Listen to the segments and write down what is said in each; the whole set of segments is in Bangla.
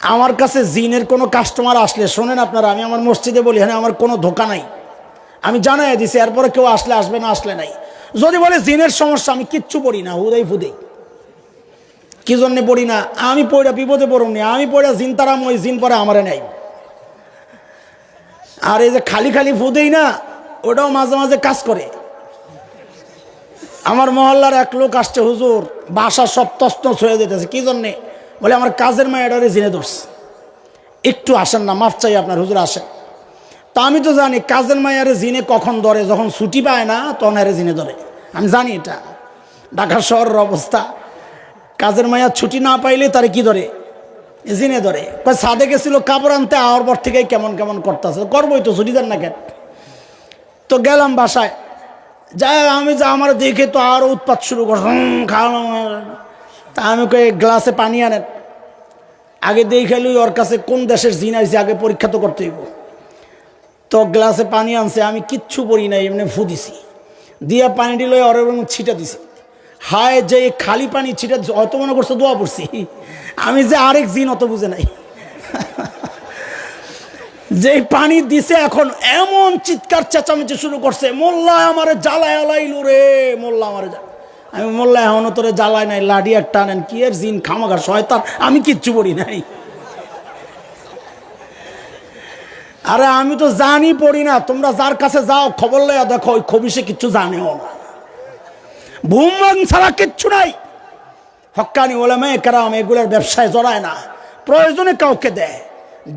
আমার কাছে জিনের কোনো কাস্টমার আসলে, শোনেন আপনারা, আমি আমার মসজিদে বলি হ্যাঁ আমার কোনো ধোকা নাই। আমি জানাই দিছি, এরপরে কেউ আসলে আসবে না, আসলে নাই। যদি বলে জিনের সমস্যা, আমি কিচ্ছু পড়ি না, হুদাই ফুদেই কি জন্যে পড়ি না? আমি পড়া বিপদে পড়ুন আমি পড়া জিন তারাম ওই জিন পরে আমারে নাই। আর এই যে খালি খালি ফুদেই না, ওটাও মাঝে মাঝে কাজ করে। আমার মহল্লার এক লোক আসছে, হুজুর, বাসা সব তস্তস হয়ে যেতেছে, কি জন্যে? বলে আমার কাজের মায়েরারে জিনে ধরছে। একটু আসেন না মাফ চাই আপনার হুজুর আসেন। তা আমি তো জানি কাজের মায়ারে জিনে কখন ধরে যখন ছুটি পায় না তখন আরে জিনে ধরে। আমি জানি এটা। ঢাকা শহরের অবস্থা। কাজের মায়া ছুটি না পাইলে তারে কি ধরে? জিনে ধরে। সাদে গেছিল কাপড় আনতে আওয়ার পর থেকেই কেমন কেমন করতেছে। করবোই তো ছুটি দেন না কেন? তো গেলাম বাসায়। যাই আমি যা আমার দেখে তো আরও উৎপাত শুরু করছে। হুম, খাওয়ানো তা আমি গ্লাসে পানি আনেন। আগে দেখে লই ওর কাছে কোন দেশের জিন আইছে, আগে পরীক্ষা তো করতে হইব। তো গ্লাসে পানি আনছে, আমি কিচ্ছু পড়ি নাই, এমনি ফু দিছি। দিয়া পানিটি লই ওর এবং ছিটা দিছি। হায় যে খালি পানি ছিটা দিছি অত মনে করছে দোয়া পড়ছি। আমি যে আরেক জিন অত বুঝে নাই। যে পানি দিছে এখন এমন চিৎকার চেঁচামেচি শুরু করছে, মোল্লা আমারে জ্বালায় আলাইলো রে, মোল্লা আমারে জ্বালা আমি মোল্লা এখনও তোরে জ্বালায় নাই লাডি আর টানেন, কি এর জিন খামাখা শয়তান? আমি কিচ্ছু পড়ি নাই। আরে আমি তো জানি, পড়ি না। তোমরা যার কাছে যাও, খবর লয়া দেখো, ওই খবিসে কিচ্ছু জানেও না। ভুমবাং ছাড়া কিচ্ছু নাই। হক্কানি ওলামে কেরাম এগুলোর ব্যবসায় জড়ায় না। প্রয়োজনে কাউকে দেয়।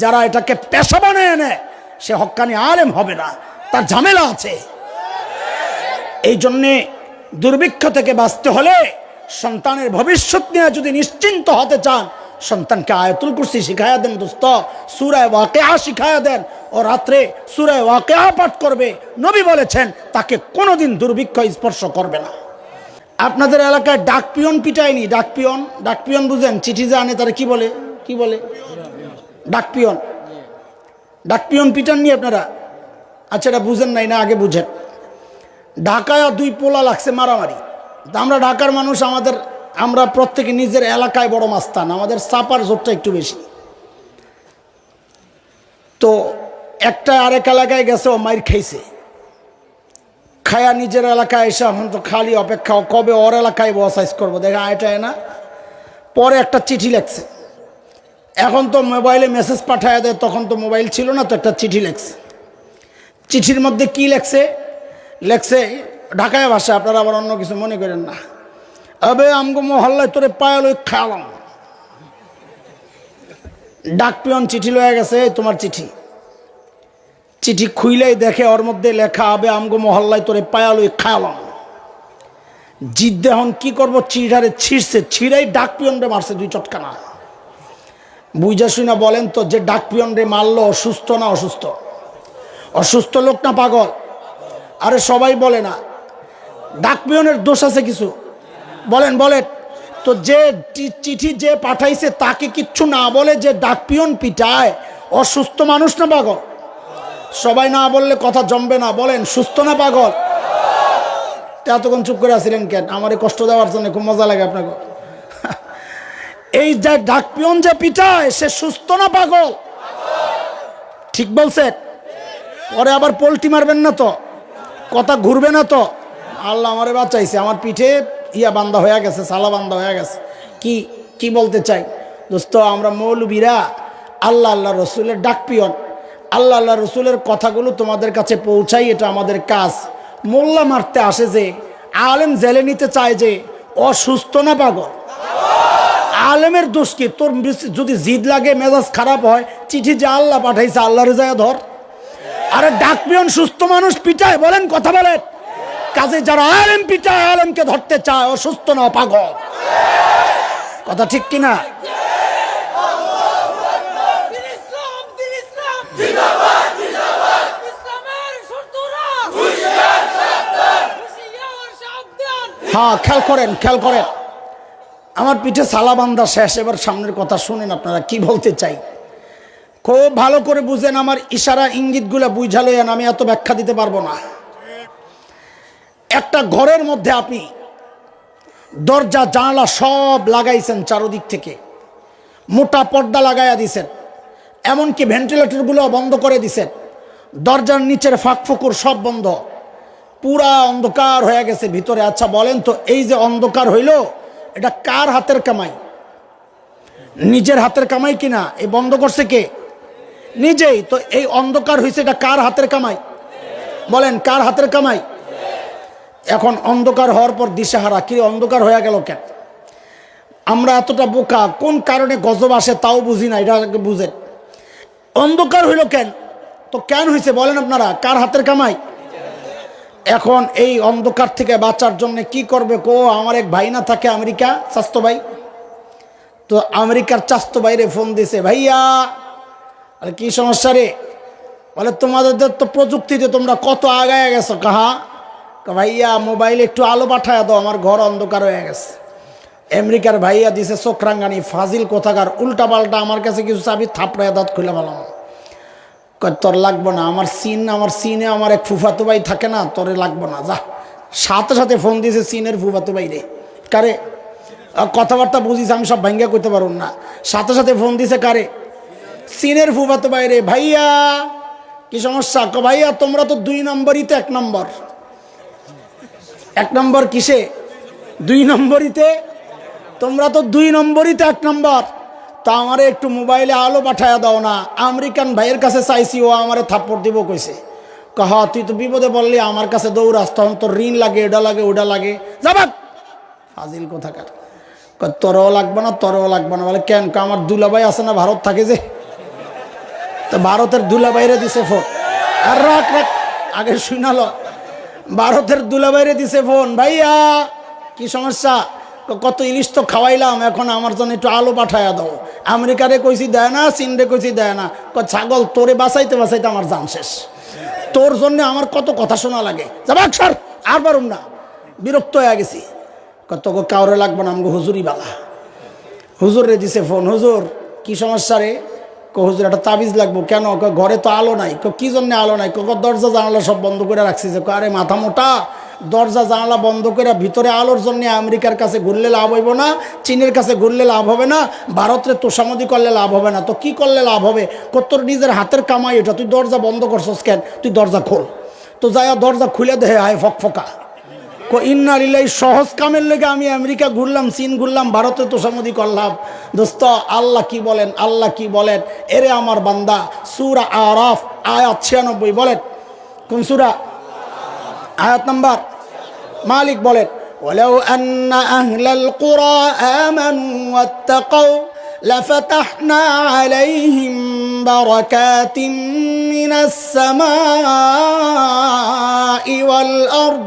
যারা এটাকে পেশা বানায় নেয়, সে হক্কানি আলেম হবে না। তার ঝামেলা আছে। এই জন্যে দুর্ভিক্ষ থেকে বাঁচতে হলে সন্তানের ভবিষ্যৎ নিয়ে যদি নিশ্চিন্ত হতে চান, সন্তানকে আয়াতুল কুরসি শিখায়া দেন দোস্ত, সুরায় ওয়াকেয়া শিখায়া দেন। ও রাত্রে সুরায় ওয়াকেয়া পাঠ করবে, নবী বলেছেন, তাকে কোনোদিন দুর্ভিক্ষ স্পর্শ করবে না। আপনাদের এলাকায় ডাক পিয়ন পিটায়নি? ডাক পিয়ন? ডাক পিয়ন বুঝেন? চিঠি যে আনে তারা কি বলে? কি বলে? ডাক পিয়ন? ডাক পিয়ন পিটাননি আপনারা? আচ্ছা এটা বুঝেন নাই না আগে বুঝেন। ঢাকায় দুই পোলা লাগছে মারামারি। আমরা ঢাকার মানুষ, আমাদের, আমরা প্রত্যেকে নিজের এলাকায় বড় মাস্তান, আমাদের চাপার জোরটা একটু বেশি। তো একটা আরেক এলাকায় গেছে, ও মাইর খাইছে। খায়া নিজের এলাকায় এসে এখন তো খালি অপেক্ষা কবে ওর এলাকায় বসাইজ করব? দেখা এটাই না। পরে একটা চিঠি লেখছে। এখন তো মোবাইলে মেসেজ পাঠায় দেয়, তখন তো মোবাইল ছিল না, তো একটা চিঠি লেখছে। চিঠির মধ্যে কি লেখছে? লেখছে, ঢাকায় ভাষা আপনারা আবার অন্য কিছু মনে করেন না। আবে, আমগো মহল্লায় তোরে পায়াল ওই খাওয়ালাম। ডাক পিয়ন চিঠি লয়ে গেছে তোমার চিঠি। চিঠি খুইলেই দেখে ওর মধ্যে লেখা হবে আমগো মহল্লায় তোরে পায়াল ওই খাওয়ালাম। জিদ দেহন কি করব? চিড়ারে ছিঁড়ছে, ছিঁড়াই ডাক পিয়নরে মারছে দুই চটকানা। বুঝা শুনা বলেন তো, যে ডাক পিয়নরে মারলো, অসুস্থ না অসুস্থ? অসুস্থ লোক না পাগল? আরে সবাই বলে না। ডাক পিয়নের দোষ আছে কিছু? বলেন বলেন। তো যে চিঠি যে পাঠাইছে তাকে কিচ্ছু না বলে যে ডাক পিয়ন পিটায়। অসুস্থ মানুষ না পাগল? সবাই না বললে কথা জমবে না। বলেন, সুস্থ না পাগল? এতক্ষণ চুপ করে আসছিলেন কেন? আমারে কষ্ট দেওয়ার জন্য খুব মজা লাগে আপনাকে। এই যে ডাক পিয়ন যে পিটায়, সে সুস্থ না পাগল? ঠিক বলছেন? পরে আবার পোল্টি মারবেন না তো? কথা ঘুরবে না তো? আল্লাহ আমারে বাঁচাইছে। আমার পিঠে ইয়া বান্দা হয়ে গেছে, সালা বান্দা হয়ে গেছে। কি কি বলতে চাই? দোস্ত, আমরা মৌলবীরা আল্লাহ আল্লাহ রসুলের ডাক পিয়ন আল্লাহ আল্লাহ রসুলের কথাগুলো তোমাদের কাছে পৌঁছাই, এটা আমাদের কাজ। মোল্লা মারতে আসে যে, আলেম জেলে নিতে চায় যে, অসুস্থ না পাগল? আলেমের দোষ কি? তোর যদি জিদ লাগে, মেজাজ খারাপ হয়, চিঠি যে আল্লাহ পাঠাইছে আল্লাহ রেজায় ধর। আরে ডাক পিয়ন, সুস্থ মানুষ পিটায়, বলেন কথা বলেন। কাজে যারা আলেম পিটায়, আলেমকে ধরতে চায় অসুস্থ না পাগল? কথা ঠিক কিনা? হ্যাঁ খেয়াল করেন খেয়াল করেন। আমার পিঠে সালাবান্দা শেষ, এবার সামনের কথা শুনেন আপনারা, কি বলতে চাই? খুব ভালো করে বুঝেন, আমার ইশারা ইঙ্গিতগুলো বুঝালেন আমি এত ব্যাখ্যা দিতে পারব না। একটা ঘরের মধ্যে আপনি দরজা, জানলা সব লাগাইছেন চারোদিক থেকে। মোটা পর্দা লাগাইয়া দিছেন, এমনকি ভেন্টিলেটরগুলো বন্ধ করে দিছেন। দরজার নিচের ফাঁক ফুকুর সব বন্ধ। পুরা অন্ধকার হয়ে গেছে ভিতরে। আচ্ছা বলেন তো, এই যে অন্ধকার হইল, এটা কার হাতের কামাই? নিজের হাতের কামাই কিনা? এই বন্ধ করছে কে? নিজেই তো এই অন্ধকার হয়েছে এটা কার হাতের কামাই? বলেন, কার হাতের কামাই? এখন অন্ধকার হওয়ার পর দিশাহারা, কি অন্ধকার হয়ে গেল কেন? আমরা এতটা বোকা, কোন কারণে গজব আসে তাও বুঝি না, এটা বুঝেন। অন্ধকার হইল কেন? তো কেন হয়েছে বলেন আপনারা, কার হাতের কামাই? এখন এই অন্ধকার থেকে বাঁচার জন্য কি করবে কো? আমার এক ভাই না থাকে আমেরিকা স্বাস্থ্য ভাই তো আমেরিকার চাস্তো বাইরে ফোন দিছে, ভাইয়া আরে কি সমস্যা রে? বলে তোমাদের তো প্রযুক্তিতে তোমরা কত আগায় গেছো, কাহা? ভাইয়া, মোবাইলে একটু আলো পাঠায় দাও, আমার ঘর অন্ধকার হয়ে গেছে। আমেরিকার ভাইয়া দিছে চোখরাঙ্গানি, ফাজিল কোথাকার উল্টা পাল্টা আমার কাছে কিছু চাবি থাপড়ায় দাঁত খুলে কয়, তোর লাগবো না, আমার সিন, আমার সিনে আমার এক ফুফাতো ভাই থাকে না, তোরে লাগবো না, যা। সাথে সাথে ফোন দিয়েছে সিনের ফুফাতো ভাই রে। কারে? কথাবার্তা বুঝিস, আমি সব ভাঙ্গা করতে পারুন না। সাথে সাথে ফোন দিছে কারে? সিনের ফুফাতো বাইরে। ভাইয়া, কি সমস্যা? ক ভাইয়া, তোমরা তো দুই নম্বরই তো এক নম্বর। এক নম্বর কিসে? দুই নম্বরিতে তোমরা তো দুই নম্বরিতে এক নম্বর। তা আমারে একটু মোবাইলে আলো পাঠায়া দাও না। আমেরিকান ভাইয়ের কাছে চাইছি, ও আমারে থাপ্পড় দিব কইছে। কহ তুই তো বিপদে বললি আমার কাছে দৌড়াস, তখন তোর ঋণ লাগে এটা লাগে, ওটা লাগে। যাবাক ফাজিল কোথাকার। তোরও লাগবে না, তোরও লাগবে না। বলে, কেন আমার দুলাভাই আছে না, ভারত থাকে যে। তো ভারতের দুলা বাইরে দিছে ফোন। আর রাখ রাখ, আগে শুনালো। ভারতের দুলা বাইরে দিছে ফোন। ভাইয়া, কি সমস্যা? কত ইলিশ তো খাওয়াইলাম, এখন আমার জন্য একটু আলো পাঠায়া দাও। আমেরিকারে কইছি দেয় না, চীনরে কইছি দেয় না। ছাগল তোরে বাঁচাইতে বাঁচাইতে আমার জান শেষ। তোর জন্য আমার কত কথা শোনা লাগে। যাবাক স্যার আর পারুম না। বিরক্ত হয়ে গেছি। কত কাউরে লাগবো না আমাকে হুজুরি বালা হুজুর রে দিছে ফোন। হুজুর, কি সমস্যা রে? হুজুর একটা তাবিজ লাগবো। কেন? ঘরে তো আলো নাই। কো কি জন্য আলো নাই? কো কো, দরজা জানালা সব বন্ধ করে রাখছি যে আরে মাথা মোটা। দরজা জানালা বন্ধ করে ভিতরে আলোর জন্য আমেরিকার কাছে ঘুরলে লাভ হইব না চীনের কাছে ঘুরলে লাভ হবে না ভারতের তোষামদি করলে লাভ হবে না। তো কি করলে লাভ হবে? তোর নিজের হাতের কামাই এটা। তুই দরজা বন্ধ করছস কেন? তুই দরজা খোল। তো যাই দরজা খুলে দেহে আয় ফক ফকা কো ইন্না লিল্লাহি সহজ কামের লেগে আমি আমেরিকা ঘুরলাম চীন ঘুরলাম ভারতে তোষামদি করলাম দোস্ত আল্লাহ কি বলেন আল্লাহ কি বলেন এরে আমার বান্দা সুরা আরাফ আয়াত ছিয়ানব্বই বলেন কোন সুরা আয়াত নাম্বার মালিক বলেন ولو أن أهل القرى آمنوا واتقوا لفتحنا عليهم بركات من السماء والأرض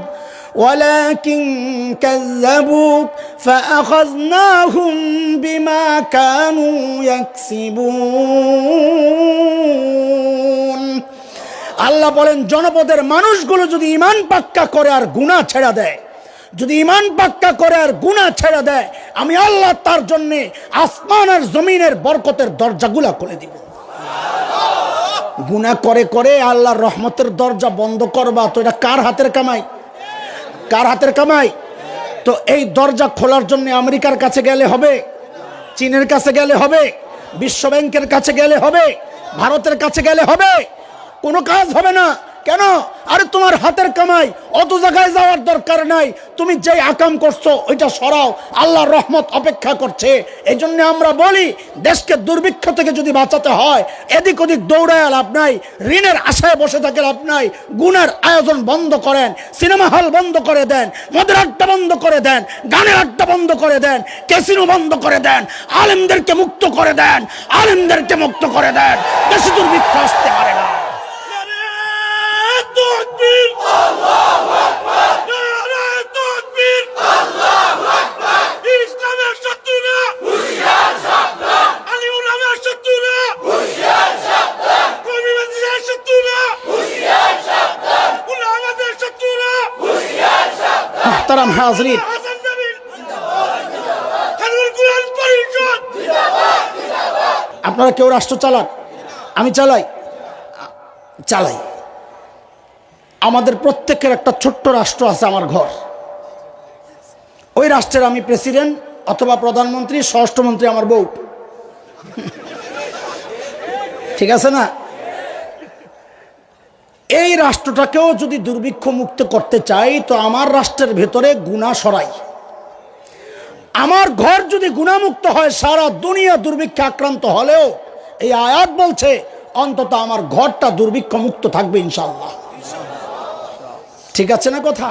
ولكن كذبوا فأخذناهم بما كانوا يكسبون আল্লাহ বলেন জনপদের মানুষগুলো যদি ইমান পাক্কা করে আর গুণা ছেড়া দেয় যদি ইমান পাক্কা করে আর গুণা ছেড়া দেয় আমি আল্লাহ তার জন্যে আসমান আর জমিনের বরকতের দরজাগুলা খুলে দিব গুণা করে করে আল্লাহর রহমতের দরজা বন্ধ করবা তো এটা কার হাতের কামাই কার হাতের কামাই? তো এই দরজা খোলার জন্য আমেরিকার কাছে গেলে হবে, চীনের কাছে গেলে হবে, বিশ্ব ব্যাংকের কাছে গেলে হবে, ভারতের কাছে গেলে হবে, কোনো কাজ হবে না। কেন? আরে তোমার হাতের কামাই অত জায়গায় যাওয়ার দরকার নাই। তুমি যে আকাম করছ, ওইটা সরাও। আল্লাহ রহমত অপেক্ষা করছে। এই জন্য আমরা বলি, দেশকে দুর্ভিক্ষ থেকে যদি বাঁচাতে হয়, এদিক ওদিক দৌড়ায় লাভ নাই, ঋণের আশায় বসে থাকে লাভ নাই, গুণের আয়োজন বন্ধ করেন, সিনেমা হল বন্ধ করে দেন, মদের আড্ডা বন্ধ করে দেন, গানের আড্ডা বন্ধ করে দেন, ক্যাসিনো বন্ধ করে দেন, আলেমদেরকে মুক্ত করে দেন, আলেমদেরকে মুক্ত করে দেন। দেশে দুর্ভিক্ষ আসতে পারে না। মোহতারাম হাজরিন। আপনারা কেউ রাষ্ট্র চালান? আমি চালাই। চালাই। আমাদের প্রত্যেকের একটা ছোট্ট রাষ্ট্র আছে আমার ঘর। ওই রাষ্ট্রের আমি প্রেসিডেন্ট অথবা প্রধানমন্ত্রী, স্বরাষ্ট্রমন্ত্রী আমার বউ। ঠিক আছে না? এই রাষ্ট্রটাকেও যদি দুর্ভিক্ষ মুক্ত করতে চাই, তো আমার রাষ্ট্রের ভেতরে গুণা সরাই। আমার ঘর যদি গুণামুক্ত হয়, সারা দুনিয়া দুর্ভিক্ষে আক্রান্ত হলেও, এই আয়াত বলছে, অন্তত আমার ঘরটা দুর্ভিক্ষ মুক্ত থাকবে ইনশাল্লাহ ঠিক আছে না কথা?